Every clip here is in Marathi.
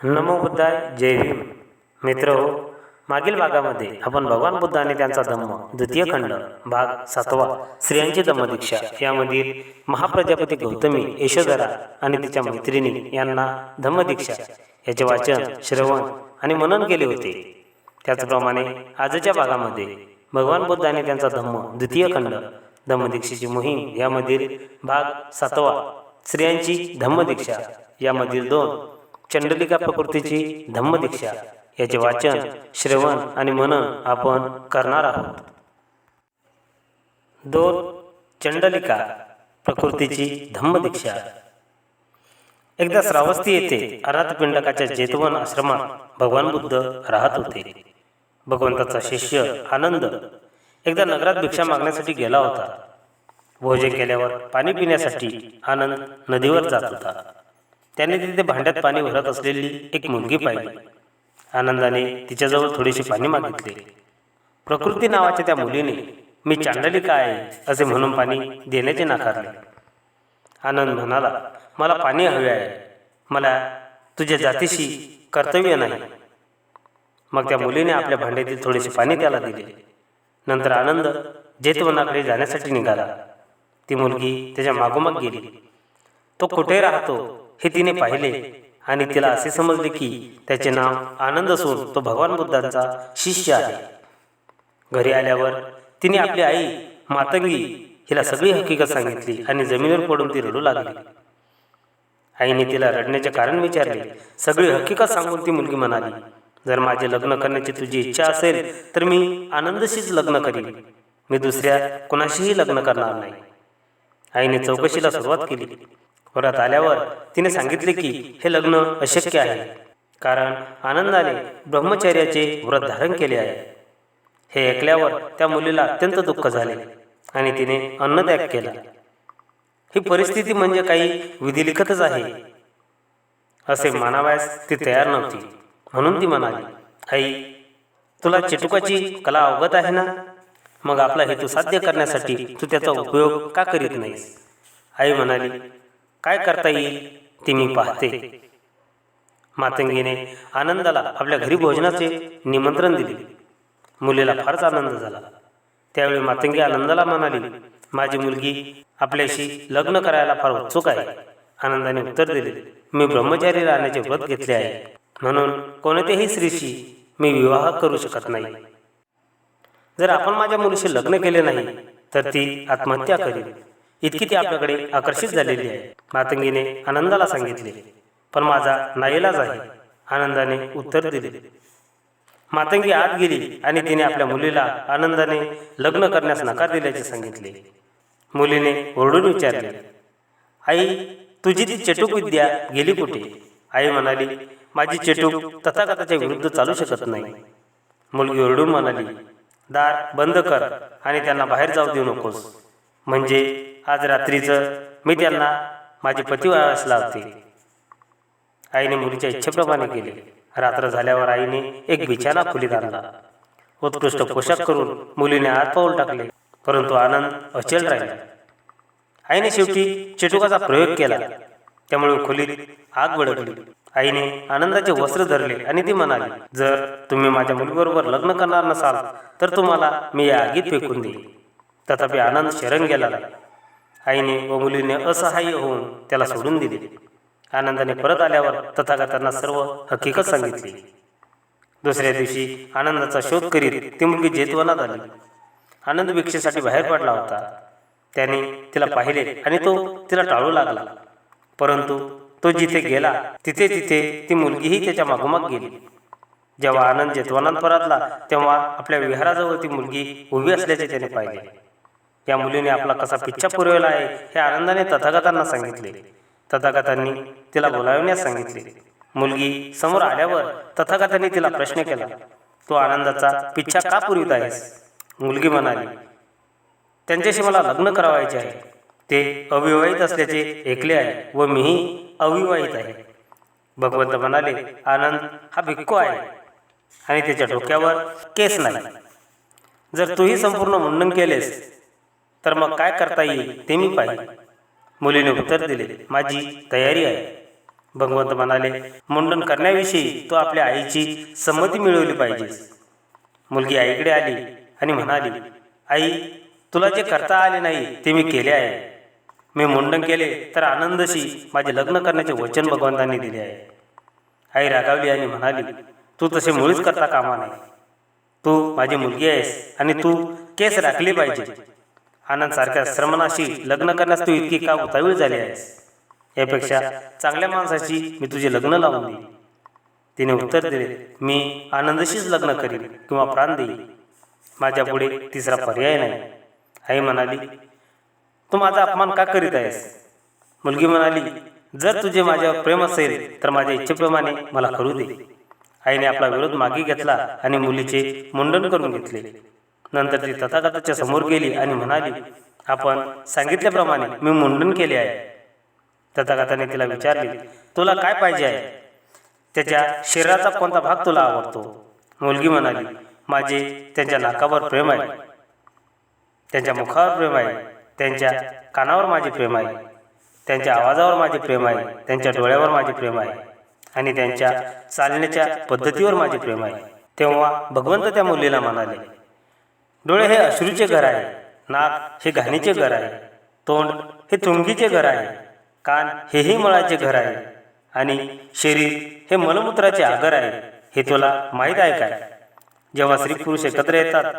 नमो बुद्धाय जय भीम. मित्र हो मागील भागामध्ये आपण भगवान बुद्ध आणि त्यांचा धम्म द्वितीय खंड भाग सातवा स्त्रियांची धम्मदीक्षा यामधील महाप्रजापती गौतमी यशोधरा आणि तिच्या मैत्रिणी यांना धम्मदीक्षा याचे वाचन श्रवण आणि मनन केले होते. त्याचप्रमाणे आजच्या भागामध्ये भगवान बुद्ध आणि त्यांचा धम्म द्वितीय खंड धम्मदीक्षेची मोहीम यामधील भाग सातवा स्त्रियांची धम्मदीक्षा यामधील दोन चंडलिका प्रकृतीची धम्मदीक्षा. याचे वाचन श्रवण आणि मनन आपण करणार आहोत. दोन चंडलिका प्रकृतीची धम्मदीक्षा. एकदा श्रावस्ती येथे अनाथपिंडकाच्या जेतवन आश्रमात भगवान बुद्ध राहत होते. भगवंताचा शिष्य आनंद. एकदा नगरात भिक्षा मागण्यासाठी गेला होता. भोजन केल्यावर पाणी पिण्यासाठी आनंद नदीवर जात होता. त्याने तिथे भांड्यात पाणी भरत असलेली एक मुलगी पाहिली. आनंदाने तिच्याजवळ थोडेसे पाणी मागितले. प्रकृती नावाच्या त्या मुलीने मी चांडलिका आहे असे म्हणून पाणी देण्याचे नाकारले. आनंद म्हणाला मला पाणी हवे आहे. मला तुझ्या जातीशी कर्तव्य नाही. मग त्या मुलीने आपल्या भांड्यातील थोडेसे पाणी त्याला दिले. नंतर आनंद जेतवनाकडे जाण्यासाठी निघाला. ती मुलगी त्याच्या मागोमाग गेली. तो कुठे राहतो? हे तिने पाहिले आणि तिला असे समजले की त्याचे नाव आनंद असून तो भगवान बुद्धांचा शिष्य आहे. घरी आल्यावर तिने आपली आई मातंगी हिला सगळी हकीकत सांगितली आणि जमिनीवर पडून ती रडू लागली. आईने तिला रडण्याचे कारण विचारले. सगळी हकीकत सांगून ती मुलगी म्हणाली जर माझे लग्न करण्याची तुझी इच्छा असेल तर मी आनंदशीच लग्न करीन. मी दुसऱ्या कोणाशीही लग्न करणार नाही. आईने चौकशीला सुरुवात केली. परत आल्यावर तिने सांगितले की हे लग्न अशक्य आहे. कारण आनंदाने ब्रह्मचर्याचे व्रत धारण केले आहे. हे ऐकल्यावर त्या मुलीला अत्यंत दुःख झाले आणि तिने अन्नत्याग केला. ही परिस्थिती म्हणजे काही विधिलिखतच आहे असे मानावयास ती तयार नव्हती. म्हणून ती म्हणाली आई तुला चिटुकाची कला अवगत आहे ना? मग आपला हेतू साध्य करण्यासाठी तू त्याचा उपयोग का करीत नाहीस? आई म्हणाली काय करता येईल ती मी पाहते. मातंगीने आनंदाला आपल्या घरी भोजनाचे निमंत्रण दिले. मुलीला फारच आनंद झाला. त्यावेळी मातंगी आनंदाला म्हणाली माझी मुलगी आपल्याशी लग्न करायला फार उत्सुक आहे. आनंदाने उत्तर दिले मी ब्रह्मचारी राहण्याचे व्रत घेतले आहे. म्हणून कोणत्याही स्त्रीशी मी विवाह करू शकत नाही. जर आपण माझ्या मुलीशी लग्न केले नाही तर ती आत्महत्या करेल इतकी ती आपल्याकडे आकर्षित झालेली आहे. मातंगीने आनंदाला सांगितले. पण माझा नाईलाज आहे. आनंदाने उत्तर दिले. मातंगी आत गेली आणि तिने आपल्या मुलीला आनंदाने लग्न करण्यास नकार दिल्याचे सांगितले. मुलीने ओरडून विचारले आई तुझी ती चटूक विद्या गेली कुठे? आई म्हणाली माझी चेटूक तथाकथाच्या विरुद्ध चालू शकत नाही. मुलगी ओरडून म्हणाली दार बंद कर आणि त्यांना बाहेर जाऊ देऊ नकोस. म्हणजे आज रात्रीचं मी त्यांना माझे पती व्हावयास लावते. आईने मुलीच्या इच्छेप्रमाणे केले. रात्र झाल्यावर आईने एक बिछाना खोलीत आणला. उत्कृष्ट पोशाख करून मुलीने आत पाऊल टाकले परंतु आनंद अचल राहिला. आईने शेवटी चेटुकाचा प्रयोग केला. त्यामुळे खोलीत आग भडकली आईने आनंदाचे वस्त्र धरले आणि ती म्हणाली जर तुम्ही माझ्या मुलीबरोबर लग्न करणार नसाल तर तुम्हाला मी या आगीत फेकून देईल तथापि आनंद शरण गेला आईने व मुलीने असहाय्य होऊन त्याला सोडून दिले. आनंदाने परत आल्यावर तथागतांना सर्व हकीकत सांगितली. दुसऱ्या दिवशी आनंदाचा शोध करीत ती मुलगी जेतवनात आली. आनंद भिक्षेसाठी बाहेर पडला होता. त्याने तिला पाहिले आणि तो तिला टाळू लागला. परंतु तो जिथे गेला तिथे तिथे ती मुलगीही त्याच्या मागोमाग गेली. जेव्हा आनंद जेतवनात परतला तेव्हा आपल्या विहाराजवळ ती मुलगी उभी असल्याचे त्याने पाहिले. या मुलीने आपला कसा पिच्छा पुरवला आहे हे आनंदाने तथागतांना सांगितले. तथागतांनी तिला बोलावण्यास सांगितले. मुलगी समोर आल्यावर तथागतांनी तिला प्रश्न केला तो आनंदाचा पिच्छा का पुरवित आहेस? मुलगी म्हणाली त्यांच्याशी मला लग्न करावायचे आहे. ते अविवाहित असल्याचे ऐकले आहे व मीही अविवाहित आहे. भगवंत म्हणाले आनंद हा भिक्खू आहे आणि त्याच्या डोक्यावर केस नाही. जर तूही संपूर्ण मुंडन केलेस तर मग काय करता येईल ते मी पाहिजे मुलीने उत्तर दिले माझी तयारी आहे. भगवंत म्हणाले मुंडन करण्याविषयी तो आपल्या आईची संमती मिळवली पाहिजे मुलगी आईकडे आली आणि म्हणाली आई तुला जे करता आले नाही ते मी केले आहे. मी मुंडन केले तर आनंदशी माझे लग्न करण्याचे वचन भगवंतांनी दिले आहे. आई रागावली आणि म्हणाली तू तसे मुळीच करता कामा नाही तू माझी मुलगी आहेस आणि तू केस राखली पाहिजे आनंदसारख्या श्रमणाशी लग्न करण्यास तू इतकी का उतावीळ झाली आहेस? यापेक्षा चांगल्या माणसाशी मी तुझे लग्न लावून देईन. तिने उत्तर दिले मी आनंदशीच लग्न करीन किंवा प्राण देईन. माझ्यापुढे तिसरा पर्याय नाही. आई म्हणाली तू माझा अपमान का करीत आहेस? मुलगी म्हणाली जर तुझे माझ्यावर प्रेम असेल तर माझ्या इच्छेप्रमाणे मला करू दे. आईने आपला विरोध मागे घेतला आणि मुलीचे मुंडन करून घेतले. नंतर ती तथागताच्या समोर गेली आणि म्हणाली आपण सांगितल्याप्रमाणे मी मुंडन केले आहे. तथागताने तिला विचारले तुला काय पाहिजे आहे? त्याच्या शरीराचा कोणता भाग तुला आवडतो? मुलगी म्हणाली माझे त्यांच्या नाकावर प्रेम आहे. त्यांच्या मुखावर प्रेम आहे. त्यांच्या कानावर माझे प्रेम आहे. त्यांच्या आवाजावर माझे प्रेम आहे. त्यांच्या डोळ्यावर माझे प्रेम आहे. आणि त्यांच्या चालण्याच्या पद्धतीवर माझे प्रेम आहे. तेव्हा भगवंत त्या मुलीला म्हणाले डोळे हे अश्रूचे घर आहे. नाक हे घाणीचे घर आहे. तोंड हे तुंगीचे घर आहे. कान हेही मळाचे घर आहे. आणि शरीर हे मलमूत्राचे आगर आहे. हे तुला माहीत आहे काय? जेव्हा स्त्री पुरुष एकत्र येतात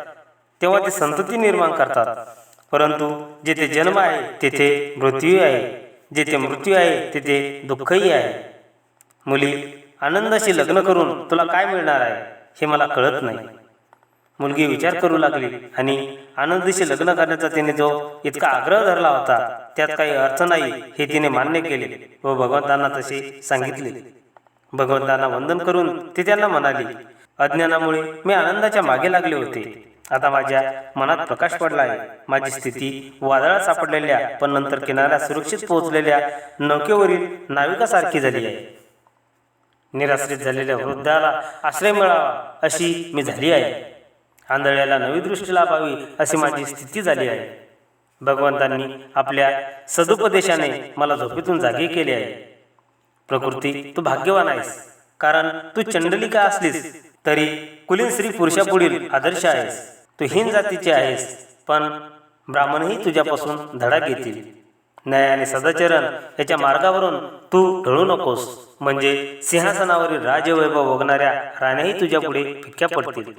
तेव्हा ते संतती निर्माण करतात. परंतु जेथे जन्म आहे तेथे मृत्यू आहे. जेथे मृत्यू आहे तेथे दुःखही आहे. मुली आनंदाशी लग्न करून तुला काय मिळणार आहे हे मला कळत नाही. मुलगी विचार करू लागली आणि आनंदीशी लग्न करण्याचा तिने जो इतका आग्रह धरला होता त्यात काही अर्थ नाही हे तिने मान्य केले व भगवंतांना तसे सांगितले. भगवंतांना वंदन करून ती त्यांना म्हणाली अज्ञानामुळे मी आनंदाच्या मागे लागले होते. आता माझ्या मनात प्रकाश पडला आहे माझी स्थिती वादळात सापडलेल्या पण नंतर किनाऱ्यात सुरक्षित पोहोचलेल्या नौकेवरील नाविकासारखी झाली आहे. निराश्रित झालेल्या वृद्धाला आश्रय मिळावा अशी मी झाली आहे. आंधळ्याला नवी दृष्टी लाभावी अशी माझी स्थिती झाली आहे. भगवंतांनी आपल्या सदुपदेशाने मला झोपेतून जागे केले आहे. प्रकृती तू भाग्यवान आहेस. कारण तू चंडलिका असलीस तरी कुलीन स्त्री पुरुषापुढील आदर्श आहेस. तू हीन जातीची आहेस पण ब्राह्मणही तुझ्यापासून धडा घेतील. न्याय आणि सदाचरण याच्या मार्गावरून तू ढळू नकोस. म्हणजे सिंहासनावरील राजवैभव वगणाऱ्या राण्याही तुझ्यापुढे फिक्क्या पडतील.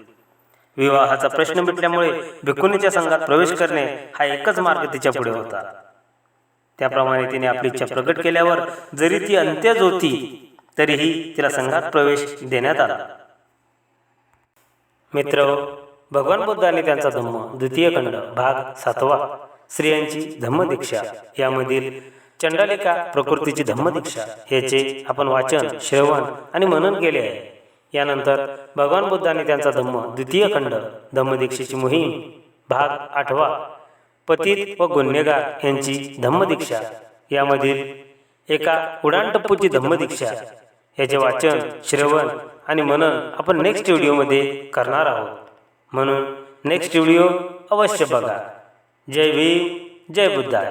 विवाहाचा प्रश्न मिटल्यामुळे भिकुनीच्या संघात प्रवेश करणे हा एकच मार्ग तिच्या पुढे होता. त्याप्रमाणे तिने आपली इच्छा प्रकट केल्यावर जरी ती अंत्यज होती तरीही तिला संघात प्रवेश देण्यात आला. मित्र भगवान बुद्धाने त्यांचा धम्म द्वितीय खंड भाग सातवा स्त्रियांची धम्मदीक्षा यामधील चंडालिका प्रकृतीची धम्मदीक्षा याचे आपण वाचन श्रवण आणि मनन केले आहे. यानंतर भगवान बुद्धाने त्यांचा धम्म द्वितीय खंड धम्मदीक्षेची मोहीम भाग आठवा. पतित व गुन्हेगार यांची धम्मदीक्षा. यामधील एका उडाणटप्पूची धम्मदीक्षा. याचे वाचन श्रवण आणि मनन आपण नेक्स्ट व्हिडिओमध्ये करणार आहोत. म्हणून नेक्स्ट व्हिडिओ अवश्य बघा. जय भीम जय बुद्धा